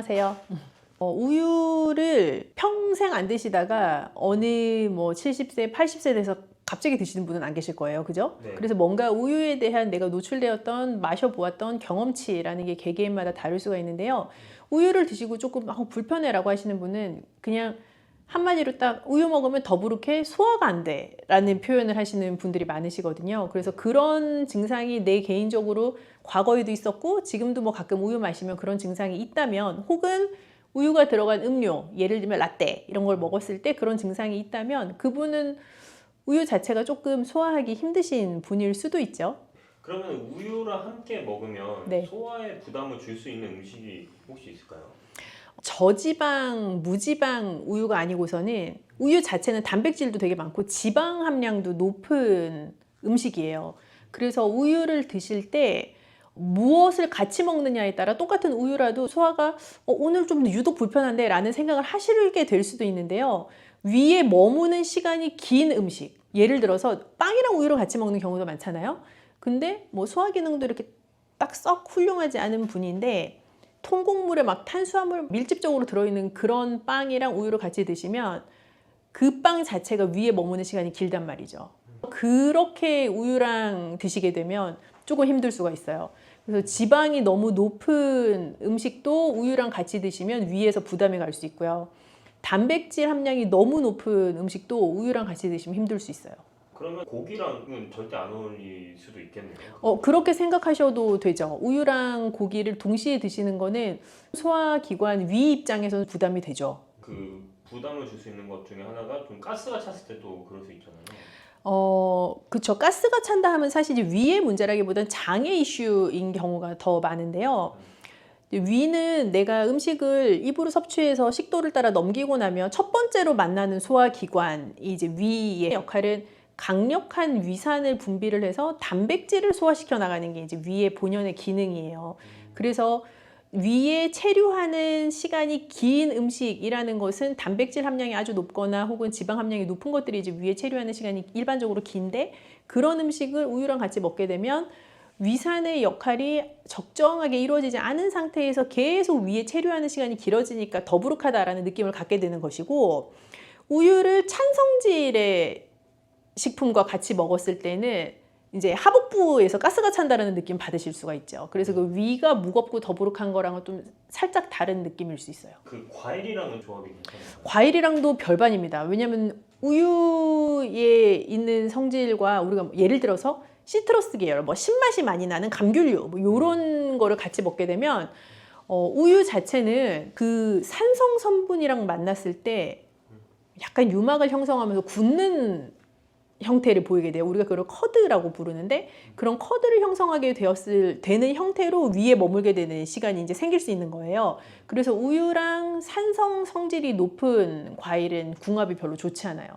안녕하세요. 어, 우유를 평생 안 드시다가 어느 뭐 70세, 80세 돼서 갑자기 드시는 분은 안 계실 거예요. 그죠? 네. 그래서 뭔가 우유에 대한 내가 노출되었던 마셔보았던 경험치라는 게 개개인마다 다를 수가 있는데요. 우유를 드시고 조금 아, 불편해라고 하시는 분은 그냥 한마디로 딱 우유 먹으면 더부룩해 소화가 안 돼 라는 표현을 하시는 분들이 많으시거든요. 그래서 그런 증상이 내 개인적으로 과거에도 있었고 지금도 뭐 가끔 우유 마시면 그런 증상이 있다면 혹은 우유가 들어간 음료, 예를 들면 라떼 이런 걸 먹었을 때 그런 증상이 있다면 그분은 우유 자체가 조금 소화하기 힘드신 분일 수도 있죠. 그러면 우유랑 함께 먹으면 네. 소화에 부담을 줄 수 있는 음식이 혹시 있을까요? 저지방, 무지방 우유가 아니고서는 우유 자체는 단백질도 되게 많고 지방 함량도 높은 음식이에요. 그래서 우유를 드실 때 무엇을 같이 먹느냐에 따라 똑같은 우유라도 소화가 어, 오늘 좀 유독 불편한데 라는 생각을 하시게 될 수도 있는데요. 위에 머무는 시간이 긴 음식. 예를 들어서 빵이랑 우유를 같이 먹는 경우도 많잖아요. 근데 뭐 소화 기능도 이렇게 딱 썩 훌륭하지 않은 분인데 통곡물에 막 탄수화물 밀집적으로 들어있는 그런 빵이랑 우유를 같이 드시면 그 빵 자체가 위에 머무는 시간이 길단 말이죠. 그렇게 우유랑 드시게 되면 조금 힘들 수가 있어요. 그래서 지방이 너무 높은 음식도 우유랑 같이 드시면 위에서 부담이 갈 수 있고요. 단백질 함량이 너무 높은 음식도 우유랑 같이 드시면 힘들 수 있어요. 그러면 고기랑은 절대 안 어울릴 수도 있겠네요. 어, 그렇게 생각하셔도 되죠. 우유랑 고기를 동시에 드시는 거는 소화기관 위 입장에서는 부담이 되죠. 그 부담을 줄 수 있는 것 중에 하나가 좀 가스가 찼을 때도 그럴 수 있잖아요. 어, 그쵸. 가스가 찬다 하면 사실 이제 위의 문제라기보단 장애 이슈인 경우가 더 많은데요. 위는 내가 음식을 입으로 섭취해서 식도를 따라 넘기고 나면 첫 번째로 만나는 소화기관이 이제 위의 역할은 강력한 위산을 분비를 해서 단백질을 소화시켜 나가는 게 이제 위의 본연의 기능이에요. 그래서 위에 체류하는 시간이 긴 음식이라는 것은 단백질 함량이 아주 높거나 혹은 지방 함량이 높은 것들이 이제 위에 체류하는 시간이 일반적으로 긴데 그런 음식을 우유랑 같이 먹게 되면 위산의 역할이 적정하게 이루어지지 않은 상태에서 계속 위에 체류하는 시간이 길어지니까 더부룩하다라는 느낌을 갖게 되는 것이고 우유를 찬성질의 식품과 같이 먹었을 때는 이제 하복부에서 가스가 찬다라는 느낌 받으실 수가 있죠. 그래서 그 위가 무겁고 더부룩한 거랑은 좀 살짝 다른 느낌일 수 있어요. 그 과일이랑은 조합이 괜찮아요. 과일이랑도 별반입니다. 왜냐하면 우유에 있는 성질과 우리가 뭐 예를 들어서 시트러스 계열, 뭐 신맛이 많이 나는 감귤류, 뭐 이런 거를 같이 먹게 되면 어, 우유 자체는 그 산성 성분이랑 만났을 때 약간 유막을 형성하면서 굳는 형태를 보이게 돼요. 우리가 그걸 커드라고 부르는데 그런 커드를 형성하게 되었을 되는 형태로 위에 머물게 되는 시간이 이제 생길 수 있는 거예요. 그래서 우유랑 산성 성질이 높은 과일은 궁합이 별로 좋지 않아요.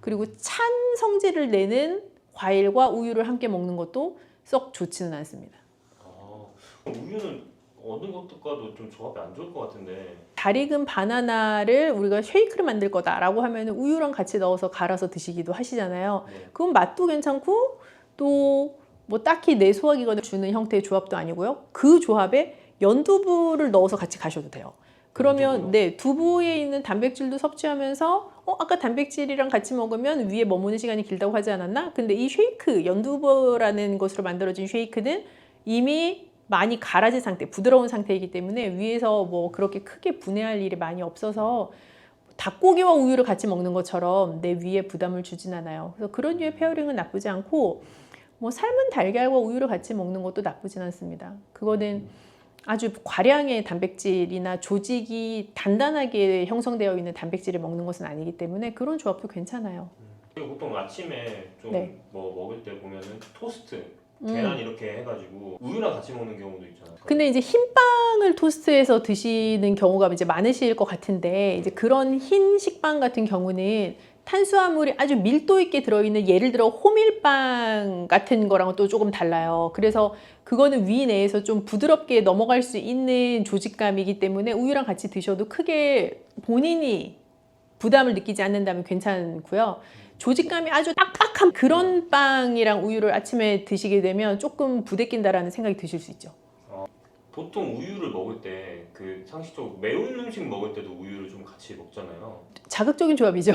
그리고 찬 성질을 내는 과일과 우유를 함께 먹는 것도 썩 좋지는 않습니다. 아, 우유는 어느 것과도 좀 조합이 안 좋을 것 같은데 달 익은 바나나를 우리가 쉐이크를 만들 거다라고 하면 우유랑 같이 넣어서 갈아서 드시기도 하시잖아요. 네. 그건 맛도 괜찮고 또 뭐 딱히 내 소화기관을 주는 형태의 조합도 아니고요. 그 조합에 연두부를 넣어서 같이 가셔도 돼요. 그러면? 네 두부에 있는 단백질도 섭취하면서 어 아까 단백질이랑 같이 먹으면 위에 머무는 시간이 길다고 하지 않았나? 근데 이 쉐이크 연두부라는 것으로 만들어진 쉐이크는 이미 많이 갈아진 상태, 부드러운 상태이기 때문에 위에서 뭐 그렇게 크게 분해할 일이 많이 없어서 닭고기와 우유를 같이 먹는 것처럼 내 위에 부담을 주진 않아요. 그래서 그런 류의 페어링은 나쁘지 않고 뭐 삶은 달걀과 우유를 같이 먹는 것도 나쁘진 않습니다. 그거는 아주 과량의 단백질이나 조직이 단단하게 형성되어 있는 단백질을 먹는 것은 아니기 때문에 그런 조합도 괜찮아요. 보통 아침에 좀 네. 뭐 먹을 때 보면은 토스트 음. 계란 이렇게 해가지고 우유랑 같이 먹는 경우도 있잖아요. 근데 이제 흰 빵을 토스트해서 드시는 경우가 이제 많으실 것 같은데 이제 그런 흰 식빵 같은 경우는 탄수화물이 아주 밀도 있게 들어있는 예를 들어 호밀빵 같은 거랑은 또 조금 달라요. 그래서 그거는 위 내에서 좀 부드럽게 넘어갈 수 있는 조직감이기 때문에 우유랑 같이 드셔도 크게 본인이 부담을 느끼지 않는다면 괜찮고요. 조직감이 아주 딱딱한 그런 빵이랑 우유를 아침에 드시게 되면 조금 부대낀다라는 생각이 드실 수 있죠. 보통 우유를 먹을 때 그 상식적으로 매운 음식 먹을 때도 우유를 좀 같이 먹잖아요. 자극적인 조합이죠.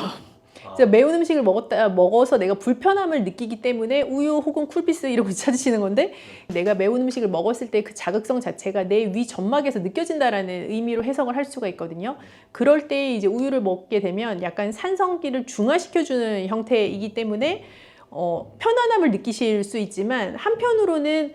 아, 매운 음식을 먹었다 먹어서 내가 불편함을 느끼기 때문에 우유 혹은 쿨피스 이런 거 찾으시는 건데 내가 매운 음식을 먹었을 때 그 자극성 자체가 내 위 점막에서 느껴진다라는 의미로 해석을 할 수가 있거든요. 그럴 때 이제 우유를 먹게 되면 약간 산성기를 중화시켜주는 형태이기 때문에 어, 편안함을 느끼실 수 있지만 한편으로는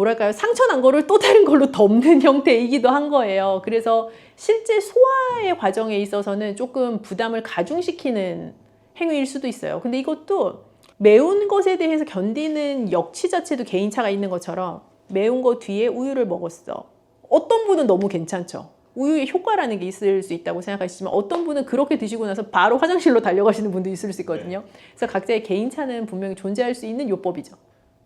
뭐랄까요 상처 난 거를 또 다른 걸로 덮는 형태이기도 한 거예요. 그래서 실제 소화의 과정에 있어서는 조금 부담을 가중시키는 행위일 수도 있어요. 근데 이것도 매운 것에 대해서 견디는 역치 자체도 개인차가 있는 것처럼 매운 거 뒤에 우유를 먹었어. 어떤 분은 너무 괜찮죠. 우유의 효과라는 게 있을 수 있다고 생각하시지만 어떤 분은 그렇게 드시고 나서 바로 화장실로 달려가시는 분도 있을 수 있거든요. 그래서 각자의 개인차는 분명히 존재할 수 있는 요법이죠.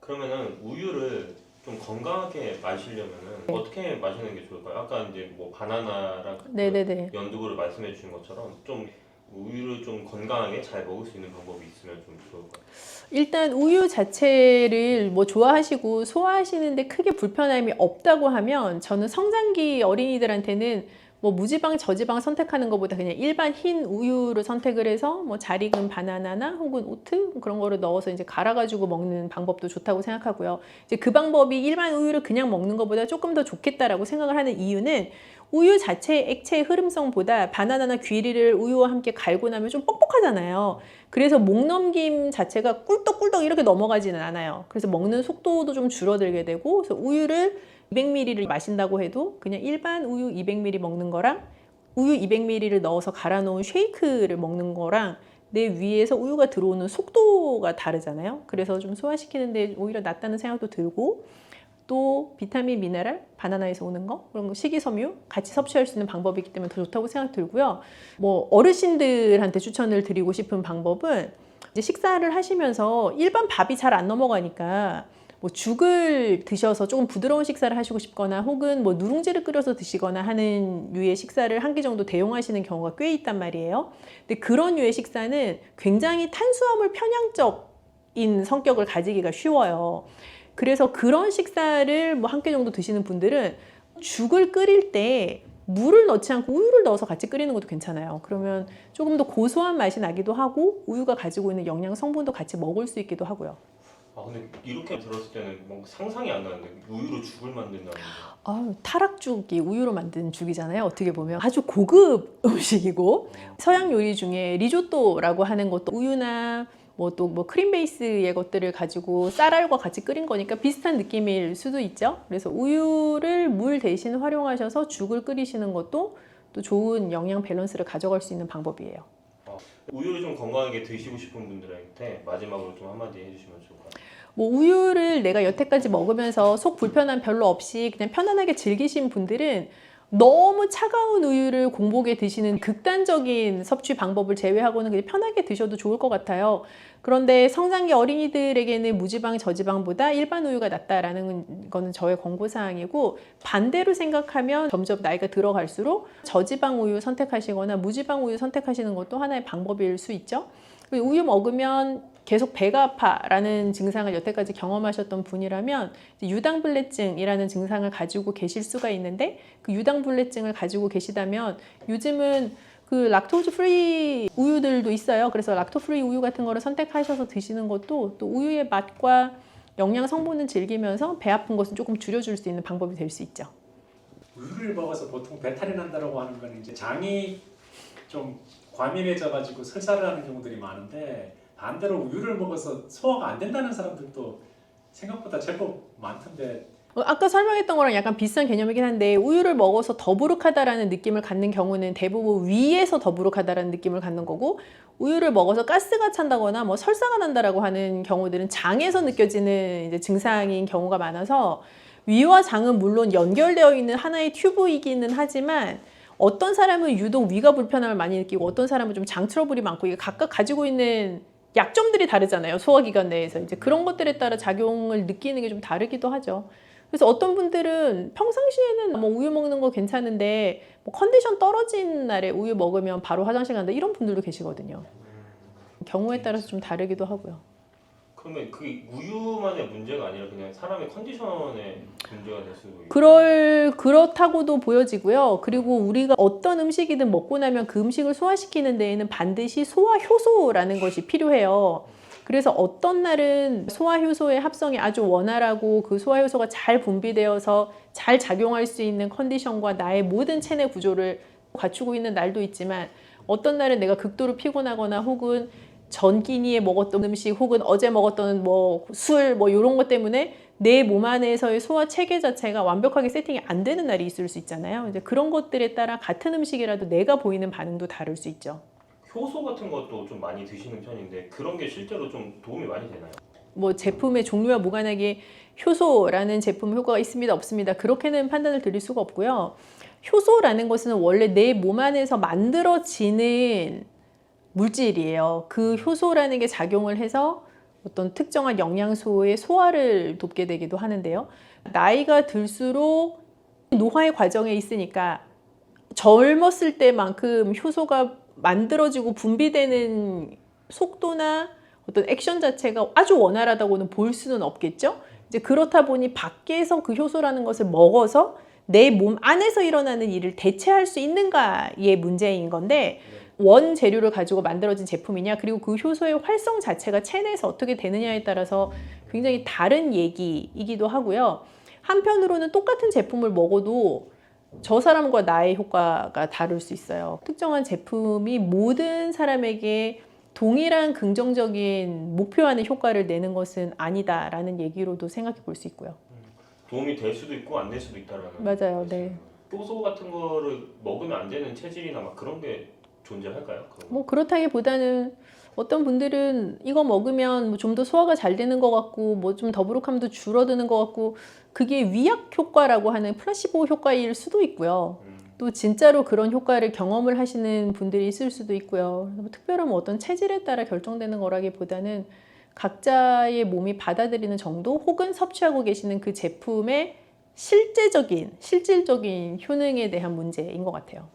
그러면은 우유를 좀 건강하게 마시려면은 네. 어떻게 마시는 게 좋을까요? 아까 이제 뭐 바나나랑 그 네네네. 연두부를 말씀해 주신 것처럼 좀 우유를 좀 건강하게 잘 먹을 수 있는 방법이 있으면 좀 좋을 것 같아요. 일단 우유 자체를 뭐 좋아하시고 소화하시는데 크게 불편함이 없다고 하면 저는 성장기 어린이들한테는 뭐 무지방 저지방 선택하는 것보다 그냥 일반 흰 우유를 선택을 해서 뭐 잘 익은 바나나나 혹은 오트 그런 거를 넣어서 이제 갈아가지고 먹는 방법도 좋다고 생각하고요. 이제 그 방법이 일반 우유를 그냥 먹는 것보다 조금 더 좋겠다라고 생각을 하는 이유는 우유 자체의 액체의 흐름성보다 바나나나 귀리를 우유와 함께 갈고 나면 좀 뻑뻑하잖아요. 그래서 목 넘김 자체가 꿀떡꿀떡 이렇게 넘어가지는 않아요. 그래서 먹는 속도도 좀 줄어들게 되고 그래서 우유를 200ml를 마신다고 해도 그냥 일반 우유 200ml 먹는 거랑 우유 200ml를 넣어서 갈아 놓은 쉐이크를 먹는 거랑 내 위에서 우유가 들어오는 속도가 다르잖아요. 그래서 좀 소화시키는데 오히려 낫다는 생각도 들고 또 비타민, 미네랄, 바나나에서 오는 거 그런 거 식이섬유 같이 섭취할 수 있는 방법이기 때문에 더 좋다고 생각 들고요. 뭐 어르신들한테 추천을 드리고 싶은 방법은 이제 식사를 하시면서 일반 밥이 잘 안 넘어가니까 뭐 죽을 드셔서 조금 부드러운 식사를 하시고 싶거나 혹은 뭐 누룽지를 끓여서 드시거나 하는 류의 식사를 한 끼 정도 대용하시는 경우가 꽤 있단 말이에요. 근데 그런 류의 식사는 굉장히 탄수화물 편향적인 성격을 가지기가 쉬워요. 그래서 그런 식사를 뭐 한 끼 정도 드시는 분들은 죽을 끓일 때 물을 넣지 않고 우유를 넣어서 같이 끓이는 것도 괜찮아요. 그러면 조금 더 고소한 맛이 나기도 하고 우유가 가지고 있는 영양 성분도 같이 먹을 수 있기도 하고요. 아 근데 이렇게 들었을 때는 뭔가 상상이 안 나는데 우유로 죽을 만든다는 게 아, 타락죽이 우유로 만든 죽이잖아요. 어떻게 보면 아주 고급 음식이고 서양 요리 중에 리조또라고 하는 것도 우유나 뭐 또 뭐 크림 베이스의 것들을 가지고 쌀알과 같이 끓인 거니까 비슷한 느낌일 수도 있죠. 그래서 우유를 물 대신 활용하셔서 죽을 끓이시는 것도 또 좋은 영양 밸런스를 가져갈 수 있는 방법이에요. 우유를 좀 건강하게 드시고 싶은 분들한테 마지막으로 좀 한마디 해주시면 좋을 것 같아요. 뭐 우유를 내가 여태까지 먹으면서 속 불편함 별로 없이 그냥 편안하게 즐기신 분들은 너무 차가운 우유를 공복에 드시는 극단적인 섭취 방법을 제외하고는 그냥 편하게 드셔도 좋을 것 같아요. 그런데 성장기 어린이들에게는 무지방 저지방보다 일반 우유가 낫다라는 거는 저의 권고사항이고 반대로 생각하면 점점 나이가 들어갈수록 저지방 우유 선택하시거나 무지방 우유 선택하시는 것도 하나의 방법일 수 있죠. 우유 먹으면 계속 배가 아파라는 증상을 여태까지 경험하셨던 분이라면 유당불내증이라는 증상을 가지고 계실 수가 있는데 그 유당불내증을 가지고 계시다면 요즘은 그 락토즈 프리 우유들도 있어요. 그래서 락토 프리 우유 같은 거를 선택하셔서 드시는 것도 또 우유의 맛과 영양 성분을 즐기면서 배 아픈 것은 조금 줄여줄 수 있는 방법이 될 수 있죠. 우유를 먹어서 보통 배탈이 난다라고 하는 건 이제 장이 좀 과민해져 가지고 설사를 하는 경우들이 많은데 반대로 우유를 먹어서 소화가 안 된다는 사람들도 생각보다 제법 많던데. 어, 아까 설명했던 거랑 약간 비슷한 개념이긴 한데 우유를 먹어서 더부룩하다라는 느낌을 갖는 경우는 대부분 위에서 더부룩하다라는 느낌을 갖는 거고 우유를 먹어서 가스가 찬다거나 뭐 설사가 난다라고 하는 경우들은 장에서 느껴지는 이제 증상인 경우가 많아서 위와 장은 물론 연결되어 있는 하나의 튜브이기는 하지만 어떤 사람은 유독 위가 불편함을 많이 느끼고 어떤 사람은 좀 장 트러블이 많고 이게 각각 가지고 있는 약점들이 다르잖아요 소화기관 내에서 이제 그런 것들에 따라 작용을 느끼는 게 좀 다르기도 하죠. 그래서 어떤 분들은 평상시에는 뭐 우유 먹는 거 괜찮은데 뭐 컨디션 떨어진 날에 우유 먹으면 바로 화장실 간다 이런 분들도 계시거든요. 경우에 따라서 좀 다르기도 하고요. 그러면 그게 우유만의 문제가 아니라 그냥 사람의 컨디션의 문제가 될 수도 있고. 그럴 그렇다고도 보여지고요. 그리고 우리가 어떤 음식이든 먹고 나면 그 음식을 소화시키는 데에는 반드시 소화 효소라는 것이 필요해요. 그래서 어떤 날은 소화 효소의 합성이 아주 원활하고 그 소화 효소가 잘 분비되어서 잘 작용할 수 있는 컨디션과 나의 모든 체내 구조를 갖추고 있는 날도 있지만 어떤 날은 내가 극도로 피곤하거나 혹은 전 끼니에 먹었던 음식 혹은 어제 먹었던 뭐술뭐 이런 것 때문에 내 몸 안에서의 소화 체계 자체가 완벽하게 세팅이 안 되는 날이 있을 수 있잖아요. 이제 그런 것들에 따라 같은 음식이라도 내가 보이는 반응도 다를 수 있죠. 효소 같은 것도 좀 많이 드시는 편인데 그런 게 실제로 좀 도움이 많이 되나요? 뭐 제품의 종류와 무관하게 효소라는 제품 효과가 있습니다 없습니다 그렇게는 판단을 드릴 수가 없고요 효소라는 것은 원래 내 몸 안에서 만들어지는 물질이에요 그 효소라는 게 작용을 해서 어떤 특정한 영양소의 소화를 돕게 되기도 하는데요 나이가 들수록 노화의 과정에 있으니까 젊었을 때만큼 효소가 만들어지고 분비되는 속도나 어떤 액션 자체가 아주 원활하다고는 볼 수는 없겠죠. 이제 그렇다 보니 밖에서 그 효소라는 것을 먹어서 내 몸 안에서 일어나는 일을 대체할 수 있는가의 문제인 건데 원 재료를 가지고 만들어진 제품이냐 그리고 그 효소의 활성 자체가 체내에서 어떻게 되느냐에 따라서 굉장히 다른 얘기이기도 하고요. 한편으로는 똑같은 제품을 먹어도 저 사람과 나의 효과가 다를 수 있어요. 특정한 제품이 모든 사람에게 동일한 긍정적인 목표하는 효과를 내는 것은 아니다라는 얘기로도 생각해 볼 수 있고요. 도움이 될 수도 있고 안 될 수도 있다라는. 맞아요, 네. 효소 같은 거를 먹으면 안 되는 체질이나 막 그런 게 존재할까요? 뭐 그렇다기보다는 어떤 분들은 이거 먹으면 뭐 좀 더 소화가 잘 되는 것 같고 뭐 좀 더부룩함도 줄어드는 것 같고 그게 위약 효과라고 하는 플라시보 효과일 수도 있고요. 음, 또 진짜로 그런 효과를 경험을 하시는 분들이 있을 수도 있고요. 뭐 특별한 뭐 어떤 체질에 따라 결정되는 거라기보다는 각자의 몸이 받아들이는 정도 혹은 섭취하고 계시는 그 제품의 실제적인 실질적인 효능에 대한 문제인 것 같아요.